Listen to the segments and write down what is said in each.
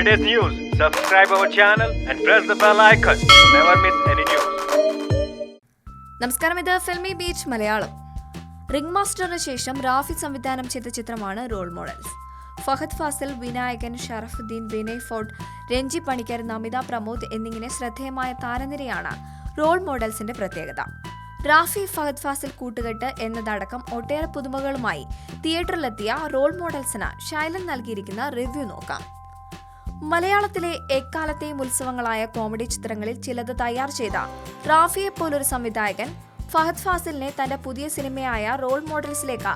latest news, subscribe our channel and press the bell icon. Never miss any news. നമസ്കാരം ഇത് Filmibeat Malayalam. Ring മാസ്റ്ററിന് ശേഷം റാഫി സംവിധാനം ചെയ്ത ചിത്രമാണ് റോൾ മോഡൽസ്. ഫഹദ് ഫാസിൽ വിനായകൻ ഷറഫുദ്ദീൻ വിനയ് ഫോർട്ട് രഞ്ജി പണിക്കർ നമിത പ്രമോദ് എന്നിങ്ങനെ ശ്രദ്ധേയമായ താരനിരയാണ് റോൾ മോഡൽസിന്റെ പ്രത്യേകത. റാഫി ഫഹദ് ഫാസിൽ കൂട്ടുകെട്ട് എന്നതടക്കം ഒട്ടേറെ പുതുമകളുമായി തിയേറ്ററിലെത്തിയ റോൾ മോഡൽസിന് ശൈലൻ നൽകിയിരിക്കുന്ന റിവ്യൂ നോക്കാം. മലയാളത്തിലെ എക്കാലത്തെയും ഉത്സവങ്ങളായ കോമഡി ചിത്രങ്ങളിൽ ചിലത് തയ്യാർ ചെയ്ത റാഫിയെ പോലൊരു സംവിധായകൻ ഫഹദ് ഫാസിലിനെ തന്റെ പുതിയ സിനിമയായ റോൾ മോഡൽസിലേക്ക്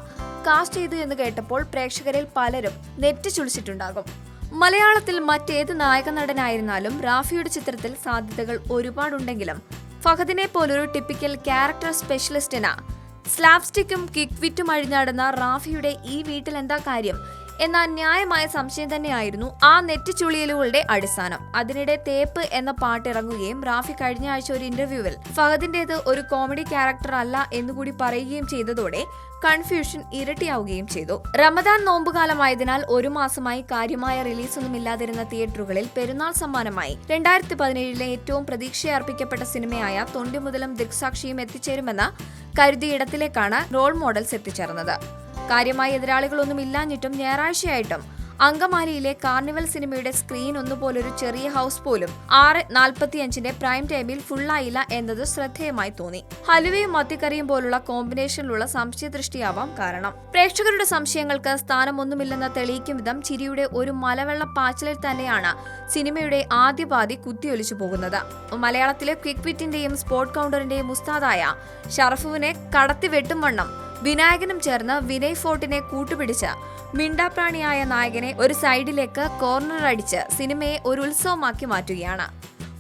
കാസ്റ്റ് ചെയ്തു എന്ന് കേട്ടപ്പോൾ പ്രേക്ഷകരിൽ പലരും നെറ്റ് ചുളിച്ചിട്ടുണ്ടാകും. മലയാളത്തിൽ മറ്റേത് നായക നടനായിരുന്നാലും റാഫിയുടെ ചിത്രത്തിൽ സാധ്യതകൾ ഒരുപാടുണ്ടെങ്കിലും ഫഹദിനെ പോലൊരു ടിപ്പിക്കൽ ക്യാരക്ടർ സ്പെഷ്യലിസ്റ്റിന് സ്ലാപ്സ്റ്റിക്കും കിക്വിറ്റും അഴിഞ്ഞാടുന്ന റാഫിയുടെ ഈ വീട്ടിൽ എന്താ കാര്യം? എന്ന ന്യായമായ സംശയം തന്നെയായിരുന്നു ആ നെറ്റ് ചുളിയലുകളുടെ അടിസ്ഥാനം. അതിനിടെ തേപ്പ് എന്ന പാട്ട് ഇറങ്ങുകയും റാഫി കഴിഞ്ഞ ആഴ്ച ഒരു ഇന്റർവ്യൂവിൽ ഫഹദിന്റേത് ഒരു കോമഡി ക്യാരക്ടർ അല്ല എന്നുകൂടി പറയുകയും ചെയ്തതോടെ കൺഫ്യൂഷൻ ഇരട്ടിയാവുകയും ചെയ്തു. റമദാൻ നോമ്പുകാലമായതിനാൽ ഒരു മാസമായി കാര്യമായ റിലീസൊന്നും ഇല്ലാതിരുന്ന തിയേറ്ററുകളിൽ പെരുന്നാൾ സമ്മാനമായി രണ്ടായിരത്തി പതിനേഴിലെ ഏറ്റവും പ്രതീക്ഷയർപ്പിക്കപ്പെട്ട സിനിമയായ തൊണ്ടിമുതലും ദൃക്സാക്ഷിയും എത്തിച്ചേരുമെന്ന കരുതിയിടത്തിലേക്കാണ് റോൾ മോഡൽസ് എത്തിച്ചേർന്നത്. കാര്യമായ എതിരാളികളൊന്നും ഇല്ലാഞ്ഞിട്ടും ഞായറാഴ്ചയായിട്ടും അങ്കമാലിയിലെ കാർണിവൽ സിനിമയുടെ സ്ക്രീൻ ഒന്നുപോലൊരു ചെറിയ ഹൗസ് പോലും ആറ് നാൽപ്പത്തിയഞ്ചിന്റെ പ്രൈം ടൈമിൽ ഫുള്ളായില്ല എന്നത് ശ്രദ്ധേയമായി തോന്നി. ഹലുവയും മത്തിക്കറിയും പോലുള്ള കോമ്പിനേഷനിലുള്ള സംശയദൃഷ്ടിയാവാം കാരണം. പ്രേക്ഷകരുടെ സംശയങ്ങൾക്ക് സ്ഥാനമൊന്നുമില്ലെന്ന് തെളിയിക്കും വിധം ചിരിയുടെ ഒരു മലവെള്ള പാച്ചിലിൽ തന്നെയാണ് സിനിമയുടെ ആദ്യ പാതി കുത്തിയൊലിച്ചു പോകുന്നത്. മലയാളത്തിലെ ക്വിക്ക് വിറ്റിന്റെയും സ്പോർട്ട് കൗണ്ടറിന്റെയും ഉസ്താദായ ഷറഫുവിനെ കടത്തി വെട്ടും വണ്ണം വിനായകനും ചേർന്ന് വിനയ് ഫോർട്ടിനെ കൂട്ടുപിടിച്ച് മിണ്ടാപ്രാണിയായ നായകനെ ഒരു സൈഡിലേക്ക് കോർണർ അടിച്ച് സിനിമയെ ഒരു ഉത്സവമാക്കി മാറ്റുകയാണ്.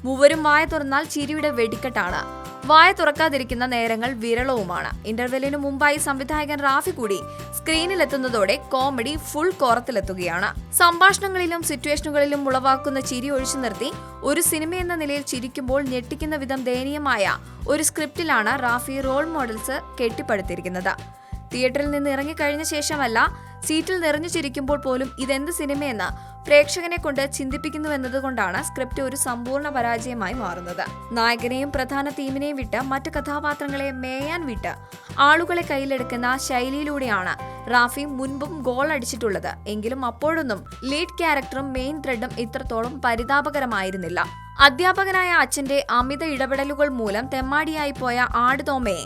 മൂവരും വായ തുറന്നാൽ ചിരിയുടെ വെടിക്കെട്ടാണ്. വായ തുറക്കാതിരിക്കുന്ന നേരങ്ങൾ വിരളവുമാണ്. ഇന്റർവെല്ലിനു മുമ്പായി സംവിധായകൻ റാഫി കൂടി സ്ക്രീനിലെത്തുന്നതോടെ കോമഡി ഫുൾ കോറത്തിലെത്തുകയാണ് സംഭാഷണങ്ങളിലും സിറ്റുവേഷനുകളിലും ഉളവാക്കുന്ന ചിരി ഒഴിച്ചു നിർത്തി ഒരു സിനിമയെന്ന നിലയിൽ ചിരിക്കുമ്പോൾ ഞെട്ടിക്കുന്ന വിധം ദയനീയമായ ഒരു സ്ക്രിപ്റ്റിലാണ് റാഫി റോൾ മോഡൽസ് കെട്ടിപ്പടുത്തിരിക്കുന്നത്. തിയേറ്ററിൽ നിന്ന് ഇറങ്ങിക്കഴിഞ്ഞ ശേഷമല്ല സീറ്റിൽ നിറഞ്ഞു ചിരിക്കുമ്പോൾ പോലും ഇതെന്ത് സിനിമയെന്ന് പ്രേക്ഷകനെ കൊണ്ട് ചിന്തിപ്പിക്കുന്നുവെന്നതുകൊണ്ടാണ് സ്ക്രിപ്റ്റ് ഒരു സമ്പൂർണ പരാജയമായി മാറുന്നത്. നായകനെയും പ്രധാന തീമിനെയും വിട്ട് മറ്റ് കഥാപാത്രങ്ങളെ മേയാൻ വിട്ട് ആളുകളെ കയ്യിലെടുക്കുന്ന ശൈലിയിലൂടെയാണ് റാഫി മുൻപും ഗോൾ അടിച്ചിട്ടുള്ളത്. എങ്കിലും അപ്പോഴൊന്നും ലീഡ് ക്യാരക്ടറും മെയിൻ ത്രെഡും ഇത്രത്തോളം പരിതാപകരമായിരുന്നില്ല. അധ്യാപകനായ അച്ഛന്റെ അമിത ഇടപെടലുകൾ മൂലം തെമ്മാടിയായി പോയ ആടുതോമയെ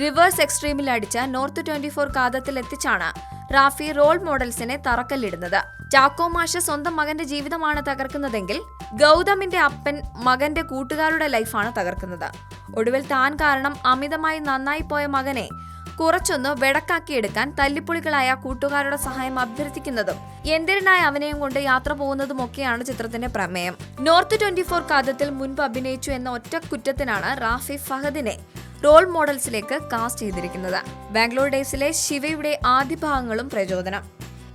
റിവേഴ്സ് എക്സ്ട്രീമിൽ അടിച്ച നോർത്ത് ട്വന്റി ഫോർ കാതത്തിൽ എത്തിച്ചാണ് റാഫി റോൾ മോഡൽസിനെ തറക്കല്ലിടുന്നത്. ചാക്കോ മാഷ സ്വന്തം മകന്റെ ജീവിതമാണ് തകർക്കുന്നതെങ്കിൽ ഗൗതമിന്റെ അപ്പൻ മകന്റെ കൂട്ടുകാരുടെ ലൈഫാണ് തകർക്കുന്നത്. ഒടുവിൽ താൻ കാരണം അമിതമായി നന്നായി പോയ മകനെ കുറച്ചൊന്ന് വെടക്കാക്കിയെടുക്കാൻ തല്ലിപ്പൊളികളായ കൂട്ടുകാരുടെ സഹായം അഭ്യർത്ഥിക്കുന്നതും എന്തിനായി അവനെയും കൊണ്ട് യാത്ര പോകുന്നതുമൊക്കെയാണ് ചിത്രത്തിന്റെ പ്രമേയം. നോർത്ത് ട്വന്റി ഫോർ കാതത്തിൽ മുൻപ് അഭിനയിച്ചു എന്ന ഒറ്റ കുറ്റത്തിനാണ് റാഫി ഫഹദിനെ റോൾ മോഡൽസിലേക്ക് കാസ്റ്റ് ചെയ്തിരിക്കുന്നത്. ബാംഗ്ലൂർ ഡേയ്സിലെ ശിവയുടെ ആദ്യ ഭാഗങ്ങളും പ്രചോദനം.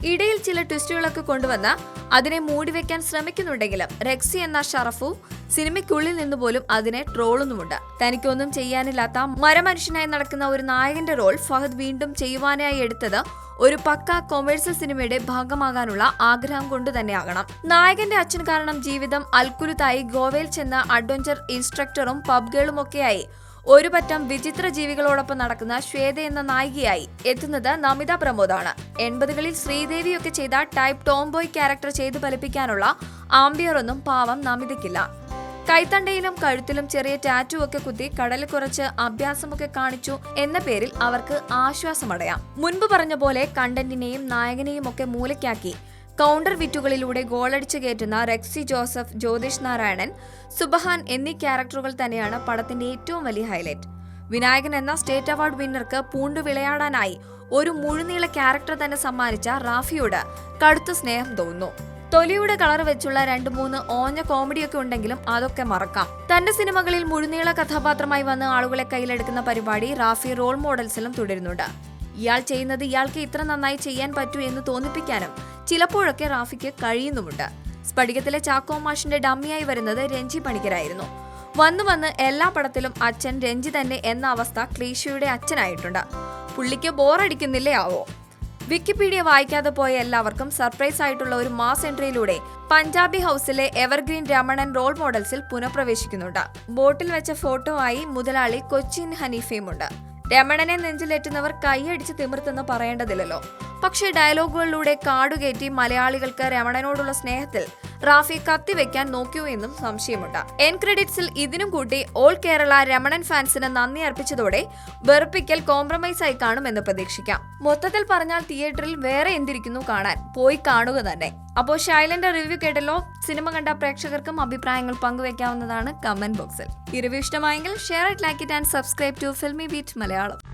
ഇടയിൽ ചില ട്വിസ്റ്റുകളൊക്കെ കൊണ്ടുവന്ന് അതിനെ മൂടിവെക്കാൻ ശ്രമിക്കുന്നുണ്ടെങ്കിലും റെക്സി എന്ന ഷറഫു സിനിമയ്ക്കുള്ളിൽ നിന്ന് പോലും അതിനെ ട്രോളുന്നുമുണ്ട്. തനിക്കൊന്നും ചെയ്യാനില്ലാത്ത മരമനുഷ്യനായി നടക്കുന്ന ഒരു നായകന്റെ റോൾ ഫഹദ് വീണ്ടും ചെയ്യുവാനായി എടുത്തത് ഒരു പക്ക കൊമേഴ്സ്യൽ സിനിമയുടെ ഭാഗമാകാനുള്ള ആഗ്രഹം കൊണ്ട് തന്നെയാകണം. നായകന്റെ അച്ഛൻ കാരണം ജീവിതം അൽക്കുലുത്തായി ഗോവയിൽ ചെന്ന അഡ്വഞ്ചർ ഇൻസ്ട്രക്ടറും പബ് ഗേളുമൊക്കെയായി ഒരു പറ്റം വിചിത്ര ജീവികളോടൊപ്പം നടക്കുന്ന ശ്വേത എന്ന നായികയായി എത്തുന്നത് നമിത പ്രമോദാണ്. എൺപതുകളിൽ ശ്രീദേവിയൊക്കെ ചെയ്ത ടൈപ്പ് ടോംബോയ് ക്യാരക്ടർ ചെയ്തു ഫലിപ്പിക്കാനുള്ള ആംബിയർ ഒന്നും പാവം നമിതയ്ക്കില്ല. കൈത്തണ്ടയിലും കഴുത്തിലും ചെറിയ ടാറ്റു ഒക്കെ കുത്തി കടലിൽ കുറച്ച് അഭ്യാസമൊക്കെ കാണിച്ചു എന്ന പേരിൽ അവർക്ക് ആശ്വാസമടയാം. മുൻപ് പറഞ്ഞ പോലെ കണ്ടന്റിനെയും നായകനെയും ഒക്കെ മൂലയ്ക്കാക്കി കൗണ്ടർ വിറ്റുകളിലൂടെ ഗോളടിച്ചു കയറ്റുന്ന റെക്സി ജോസഫ് ജ്യോതിഷ് നാരായണൻ സുബഹാൻ എന്നീ ക്യാരക്ടറുകൾ തന്നെയാണ് പടത്തിന്റെ ഏറ്റവും വലിയ ഹൈലൈറ്റ്. വിനായകൻ എന്ന സ്റ്റേറ്റ് അവാർഡ് വിന്നർക്ക് പൂണ്ടു വിളയാടാനായി ഒരു മുഴുനീള ക്യാരക്ടർ തന്നെ സമ്മാനിച്ച റാഫിയോട് കടുത്ത സ്നേഹം തോന്നുന്നു. തൊലിയുടെ കളർ വെച്ചുള്ള രണ്ട് മൂന്ന് ഓഞ്ഞ കോമഡിയൊക്കെ ഉണ്ടെങ്കിലും അതൊക്കെ മറക്കാം. തന്റെ സിനിമകളിൽ മുഴുനീള കഥാപാത്രമായി വന്ന് ആളുകളെ കയ്യിലെടുക്കുന്ന പരിപാടി റാഫി റോൾ മോഡൽസിലും തുടരുന്നുണ്ട്. ഇയാൾ ചെയ്യുന്നത് ഇയാൾക്ക് ഇത്ര നന്നായി ചെയ്യാൻ പറ്റൂ എന്ന് തോന്നിപ്പിക്കാനും ചിലപ്പോഴൊക്കെ റാഫിക്ക് കഴിയുന്നുമുണ്ട്. സ്ഫടികത്തിലെ ചാക്കോ മാഷിന്റെ ഡമ്മിയായി വരുന്നത് രഞ്ജി പണിക്കരായിരുന്നു. വന്നു വന്ന് എല്ലാ പടത്തിലും അച്ഛൻ രഞ്ജി തന്നെ എന്ന അവസ്ഥ ക്ലീഷയുടെ അച്ഛനായിട്ടുണ്ട്. പുള്ളിക്ക് ബോറടിക്കുന്നില്ലേ ആവോ? വിക്കിപീഡിയ വായിക്കാതെ പോയ എല്ലാവർക്കും സർപ്രൈസ് ആയിട്ടുള്ള ഒരു മാസ് എൻട്രിയിലൂടെ പഞ്ചാബി ഹൗസിലെ എവർഗ്രീൻ രമണൻ റോൾ മോഡൽസിൽ പുനഃപ്രവേശിക്കുന്നുണ്ട്. ബോട്ടിൽ വെച്ച ഫോട്ടോ ആയി മുതലാളി കൊച്ചിൻ ഹനീഫയുമുണ്ട്. രമണനെ നെഞ്ചിലേറ്റുന്നവർ കൈയടിച്ച് തിമിർത്തെന്ന് പറയേണ്ടതില്ലല്ലോ. പക്ഷേ ഡയലോഗുകളിലൂടെ കാടുകയറ്റി മലയാളികൾക്ക് രമണനോടുള്ള സ്നേഹത്തിൽ റാഫി കത്തിവെക്കാൻ നോക്കിയോ എന്നും സംശയമുണ്ട്. എൻ ക്രെഡിറ്റ്സിൽ ഇതിനും കൂട്ടി ഓൾ കേരള രമണൻ ഫാൻസിന് നന്ദി അർപ്പിച്ചതോടെ വെറുപ്പിക്കൽ കോംപ്രമൈസ് ആയി കാണുമെന്ന് പ്രതീക്ഷിക്കാം. മൊത്തത്തിൽ പറഞ്ഞാൽ തിയേറ്ററിൽ വേറെ എന്തിരിക്കുന്നു കാണാൻ? പോയി കാണുക തന്നെ. അപ്പോൾ ഷൈലന്റെ റിവ്യൂ കേട്ടല്ലോ? സിനിമ കണ്ട പ്രേക്ഷകർക്കും അഭിപ്രായങ്ങൾ പങ്കുവെക്കാവുന്നതാണ് കമന്റ് ബോക്സിൽ. ഈ റിവ്യൂ ഇഷ്ടമായെങ്കിൽ share it like it and subscribe to Filmibeat Malayalam.